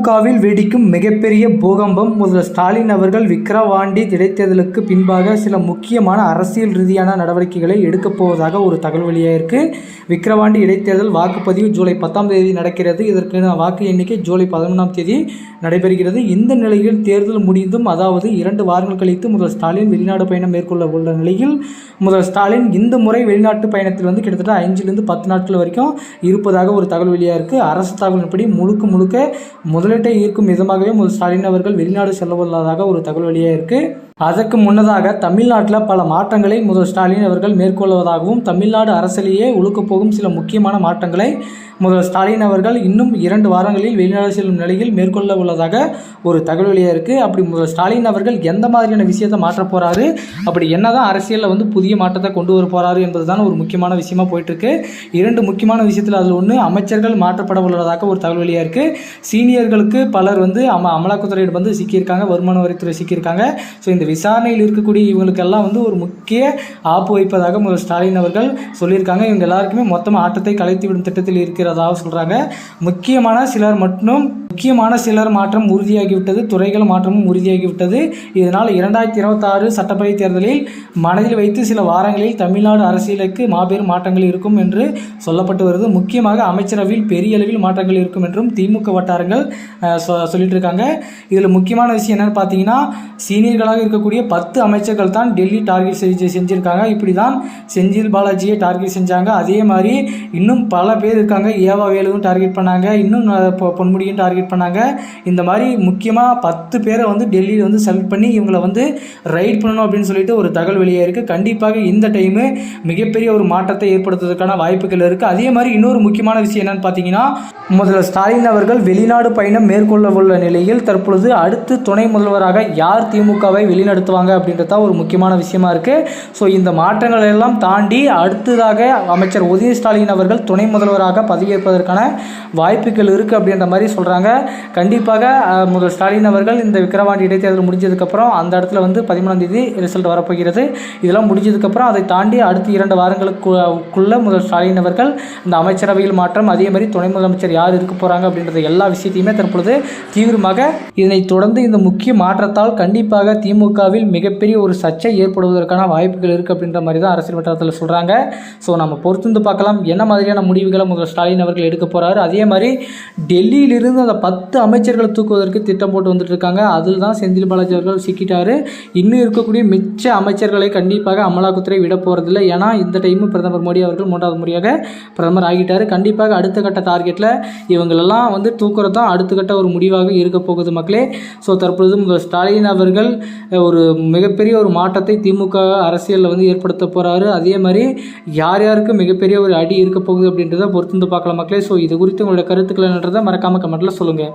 திமுகவில் வெடிக்கும் மிகப்பெரிய பூகம்பம் முதல்வர் ஸ்டாலின் அவர்கள் விக்கிரவாண்டி இடைத்தேர்தலுக்கு பின்பாக சில முக்கியமான அரசியல் ரீதியான நடவடிக்கைகளை எடுக்கப் போவதாக ஒரு தகவல் வெளியாயிருக்கு விக்கிரவாண்டி இடைத்தேர்தல் வாக்குப்பதிவு ஜூலை பத்தாம் தேதி நடக்கிறது. இதற்கான வாக்கு எண்ணிக்கை ஜூலை பதினொன்றாம் தேதி நடைபெறுகிறது. இந்த நிலையில் தேர்தல் முடிந்தும் அதாவது இரண்டு வாரங்கள் கழித்து முதல்வர் ஸ்டாலின் வெளிநாடு பயணம் மேற்கொள்ள உள்ள நிலையில் முதல்வர் ஸ்டாலின் இந்த முறை வெளிநாட்டு பயணத்தில் வந்து கிட்டத்தட்ட ஐந்திலிருந்து பத்து நாட்கள் வரைக்கும் இருப்பதாக ஒரு தகவல் வெளியாக இருக்குது அரசு தகவலின்படி முழுக்க முழுக்க முதல் முதலீட்டை ஈர்க்கும் விதமாகவே முதல் ஸ்டாலின் அவர்கள் வெளிநாடு செல்லவுள்ளதாக ஒரு தகவல் வெளியாக இருக்குது அதற்கு முன்னதாக தமிழ்நாட்டில் பல மாற்றங்களை முதல் ஸ்டாலின் அவர்கள் மேற்கொள்வதாகவும் தமிழ்நாடு அரசிலேயே உழுக்கப் போகும் சில முக்கியமான மாற்றங்களை முதல் ஸ்டாலின் அவர்கள் இன்னும் இரண்டு வாரங்களில் வெளிநாடு செல்லும் நிலையில் மேற்கொள்ள உள்ளதாக ஒரு தகவல் வெளியாக இருக்குது அப்படி முதல் ஸ்டாலின் அவர்கள் எந்த மாதிரியான விஷயத்தை மாற்ற போகிறாரு அப்படி என்னதான் அரசியலில் வந்து புதிய மாற்றத்தை கொண்டு வர போகிறாரு என்பது தான் ஒரு முக்கியமான விஷயமா போயிட்டுருக்கு இரண்டு முக்கியமான விஷயத்தில் அதில் ஒன்று அமைச்சர்கள் மாற்றப்பட உள்ளதாக ஒரு தகவல் வெளியாக இருக்குது சீனியர்களுக்கு பலர் வந்து அம அமலாக்கத்துறையிடம் வந்து சிக்கியிருக்காங்க வருமான வரித்துறை சிக்கியிருக்காங்க. ஸோ இந்த விசாரணையில் இருக்கக்கூடிய இவங்களுக்கெல்லாம் வந்து ஒரு முக்கிய ஆப்பு வைப்பதாக முதல் ஸ்டாலின் அவர்கள் சொல்லியிருக்காங்க. இவங்க எல்லாருக்குமே மொத்தமாக ஆட்டத்தை கலைத்துவிடும் திட்டத்தில் இருக்கிறதாக சொல்கிறாங்க முக்கியமான சிலர் மட்டும் முக்கியமான சிலர் மாற்றம் உறுதியாகிவிட்டது துறைகள் மாற்றமும் உறுதியாகிவிட்டது. இதனால் இரண்டாயிரத்தி இருபத்தாறு சட்டப்பேரவை தேர்தலில் மனதில் வைத்து சில வாரங்களில் தமிழ்நாடு அரசியலுக்கு மாபெரும் மாற்றங்கள் இருக்கும் என்று சொல்லப்பட்டு வருது. முக்கியமாக அமைச்சரவையில் பெரிய அளவில் மாற்றங்கள் இருக்கும் என்றும் திமுக வட்டாரங்கள் சொ- சொல்லிட்டு இருக்காங்க இதில் முக்கியமான விஷயம் என்னன்னு பார்த்தீங்கன்னா சீனியர்களாக இருக்க இருக்கக்கூடிய பத்து அமைச்சர்கள் தான் டெல்லி டார்கெட் செஞ்சு செஞ்சுருக்காங்க. இப்படி தான் செந்தில் பாலாஜியை டார்கெட் செஞ்சாங்க. அதே மாதிரி இன்னும் பல பேர் இருக்காங்க. ஏவா வேலுவும் டார்கெட் பண்ணாங்க. இன்னும் பொன்முடியும் டார்கெட் பண்ணாங்க. இந்த மாதிரி முக்கியமாக பத்து பேரை வந்து டெல்லியில் வந்து செலக்ட் பண்ணி இவங்களை வந்து ரைட் பண்ணணும் அப்படின்னு சொல்லிட்டு ஒரு தகவல் வெளியே இருக்குது கண்டிப்பாக இந்த டைமு மிகப்பெரிய ஒரு மாற்றத்தை ஏற்படுத்துவதற்கான வாய்ப்புகள் இருக்குது அதே மாதிரி இன்னொரு முக்கியமான விஷயம் என்னன்னு பார்த்தீங்கன்னா முதல்வர் ஸ்டாலின் அவர்கள் வெளிநாடு பயணம் மேற்கொள்ள உள்ள நிலையில் தற்பொழுது அடுத்து துணை முதல்வராக யார் திமுகவை வழிநடத்துவாங்க அப்படின்றது தான் ஒரு முக்கியமான விஷயமா இருக்குது ஸோ இந்த மாற்றங்கள் எல்லாம் தாண்டி அடுத்ததாக அமைச்சர் உதய ஸ்டாலின் அவர்கள் துணை முதல்வராக பதவியேற்பதற்கான வாய்ப்புகள் இருக்குது அப்படின்ற மாதிரி சொல்கிறாங்க கண்டிப்பாக முதல் ஸ்டாலின் அவர்கள் இந்த விக்கிரவாண்டி இடைத்தேர்தல் முடிஞ்சதுக்கப்புறம் அந்த இடத்துல வந்து பதிமூணாம் தேதி ரிசல்ட் வரப்போகிறது. இதெல்லாம் முடிஞ்சதுக்கப்புறம் அதை தாண்டி அடுத்த இரண்டு வாரங்களுக்குள்ள முதல் ஸ்டாலின் அவர்கள் இந்த அமைச்சரவையில் மாற்றம் அதே மாதிரி துணை முதலமைச்சர் யார் இருக்க போகிறாங்க அப்படின்றத எல்லா விஷயத்தையுமே தற்பொழுது தீவிரமாக இதனை தொடர்ந்து இந்த முக்கிய மாற்றத்தால் கண்டிப்பாக திமுக திமுகவில் மிகப்பெரிய ஒரு சர்ச்சை ஏற்படுவதற்கான வாய்ப்புகள் இருக்குது அப்படின்ற மாதிரி தான் அரசியல் வட்டாரத்தில் சொல்கிறாங்க ஸோ நம்ம பொறுத்திருந்து பார்க்கலாம். என்ன மாதிரியான முடிவுகளை முதல் ஸ்டாலின் அவர்கள் எடுக்க போகிறாரு அதே மாதிரி டெல்லியிலிருந்து அந்த பத்து அமைச்சர்களை தூக்குவதற்கு திட்டம் போட்டு வந்துட்டு இருக்காங்க. அதில் தான் செந்தில் பாலாஜி அவர்கள் சிக்கிட்டார். இன்னும் இருக்கக்கூடிய மிச்ச அமைச்சர்களை கண்டிப்பாக அமலாக்கத்துறை விட போகிறதில்ல ஏன்னா இந்த டைமு பிரதமர் மோடி அவர்கள் மூன்றாவது முறையாக பிரதமர் ஆகிட்டார். கண்டிப்பாக அடுத்த கட்ட டார்கெட்டில் இவங்களெல்லாம் வந்து தூக்குறது தான் அடுத்த கட்ட ஒரு முடிவாக இருக்க போகுது மக்களே. ஸோ தற்பொழுது முதல்வர் ஸ்டாலின் அவர்கள் ஒரு மிகப்பெரிய ஒரு மாற்றத்தை திமுக அரசியலில் வந்து ஏற்படுத்த போகிறாரு அதே மாதிரி யார் யாருக்கு மிகப்பெரிய ஒரு அடி இருக்க போகுது அப்படின்றத பொறுத்து வந்து பார்க்கலாம் மக்களே. ஸோ இது குறித்து உங்களோட கருத்துக்கள் என்னன்றதை மறக்காமல் கமெண்ட்டில் சொல்லுங்கள்